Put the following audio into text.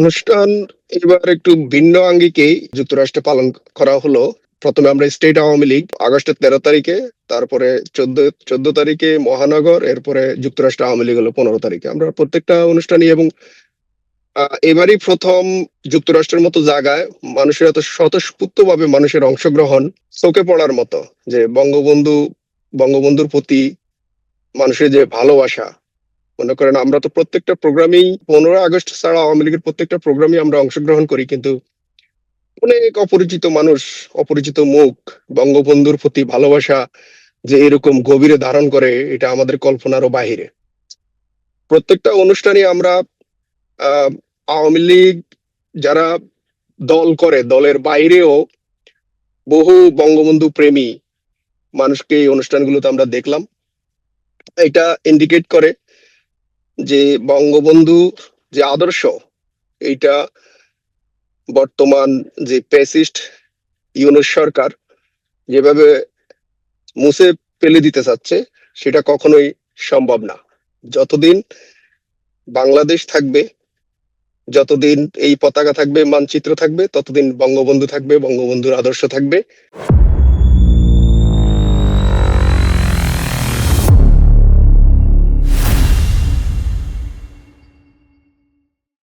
অনুষ্ঠান এবার একটু ভিন্ন আঙ্গিকেই যুক্তরাষ্ট্রে পালন করা হলো। প্রথমে আমরা স্টেট আওয়ামী লীগ, আগস্টের তেরো তারিখে, তারপরে চোদ্দ চোদ্দ তারিখে মহানগর, এরপরে যুক্তরাষ্ট্র আওয়ামী লীগ হলো পনেরো তারিখে। আমরা প্রত্যেকটা অনুষ্ঠানই এবং এবারই প্রথম যুক্তরাষ্ট্রের মতো জায়গায় মানুষের এত স্বতঃস্ফূর্ত ভাবে মানুষের অংশগ্রহণ চোখে পড়ার মতো যে বঙ্গবন্ধু, বঙ্গবন্ধুর প্রতি মানুষের যে ভালোবাসা মনে করেন আমরা তো প্রত্যেকটা প্রোগ্রামেই পনেরো আগস্ট ছাড়া আওয়ামী লীগের প্রত্যেকটা প্রোগ্রামে আমরা অংশগ্রহণ করি, কিন্তু অনেক অপরিচিত মানুষ, অপরিচিত মুখ, বঙ্গবন্ধুর প্রতি ভালোবাসা যে এরকম গভীরে ধারণ করে, এটা আমাদের কল্পনারও বাহিরে। প্রত্যেকটা অনুষ্ঠানে আমরা আওয়ামী লীগ যারা দল করে, দলের বাইরেও বহু বঙ্গবন্ধু প্রেমী মানুষকে এই অনুষ্ঠানগুলোতে আমরা দেখলাম। এটা ইন্ডিকেট করে যে বঙ্গবন্ধু যে আদর্শ, এইটা বর্তমান যে প্যাসিস্ট ইউনুস সরকার যেভাবে মুছে ফেলে দিতে চাচ্ছে, সেটা কখনোই সম্ভব না। যতদিন বাংলাদেশ থাকবে, যতদিন এই পতাকা থাকবে, মানচিত্র থাকবে, ততদিন বঙ্গবন্ধু থাকবে, বঙ্গবন্ধুর আদর্শ থাকবে।